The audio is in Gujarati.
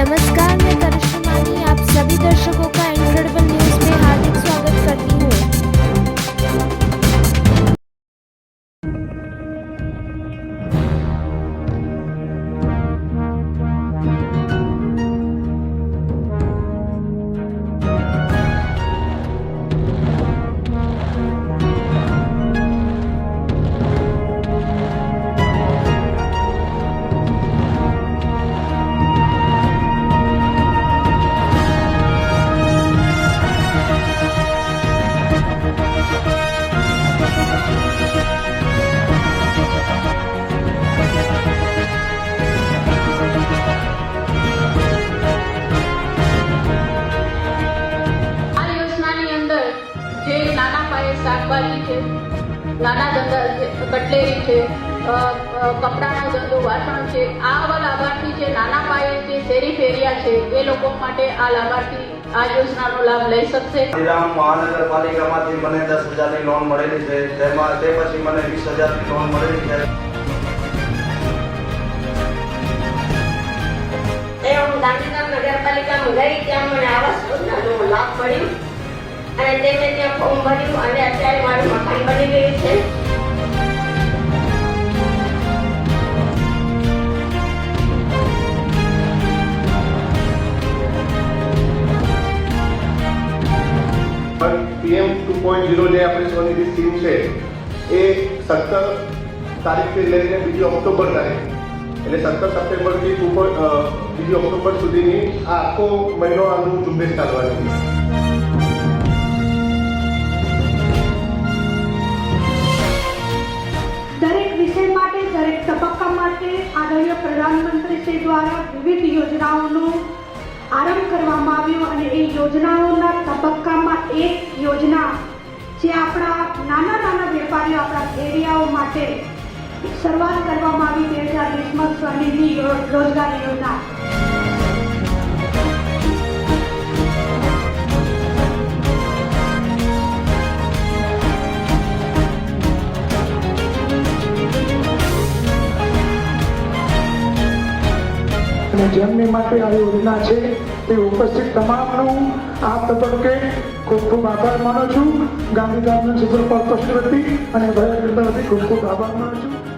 नमस्कार જે નાના પાયે શાકભાજી છે નાના ધંધા છે કટલેરી છે કપડાનો ધંધો વાસણ છે આ આવા લાભાર્થી જે નાના પાયે જે શેરી ફેરિયા છે એ લોકો માટે આ લાભાર્થી આ યોજનાનો લાભ લઈ શકશે. શ્રીરામ મહાનગરપાલિકામાંથી મને દસ હજારની લોન મળેલી છે તેમાં તે પછી મને વીસ હજારની લોન મળેલી છે. એ હું ગાંધીધામ નગરપાલિકા ગઈ ત્યાં મને આવાસ યોજનાનો લાભ મળ્યો. અને તે પીએમ ટુ પોઈન્ટ ઝીરો જે આપણી સ્વનિધિ સ્કીમ છે, એ સત્તર તારીખથી લઈને બીજી ઓક્ટોબર તારીખ. એટલે સત્તર સપ્ટેમ્બરથી ટુ પોઈન્ટ બીજી ઓક્ટોબર સુધીની આખો મહિનો આનું ઝુંબેશ ચાલવાની છે. દ્વારા વિવિધ યોજનાઓનો આરંભ કરવામાં આવ્યો અને એ યોજનાઓના તબક્કામાં એક યોજના જે આપણા નાના નાના વેપારીઓ આપણા એરિયાઓ માટે શરૂઆત કરવામાં આવી બે હજાર વીસમાં સ્વનિધિ રોજગારી યોજના. અને જેમની માટે આ યોજના છે, તે ઉપસ્થિત તમામનું આ તબક્કે ખૂબ ખૂબ આભાર માનું છું. ગાંધીધામના સુપર કોર્પોરેશન વતી અને ભય ખૂબ ખૂબ આભાર માનું છું.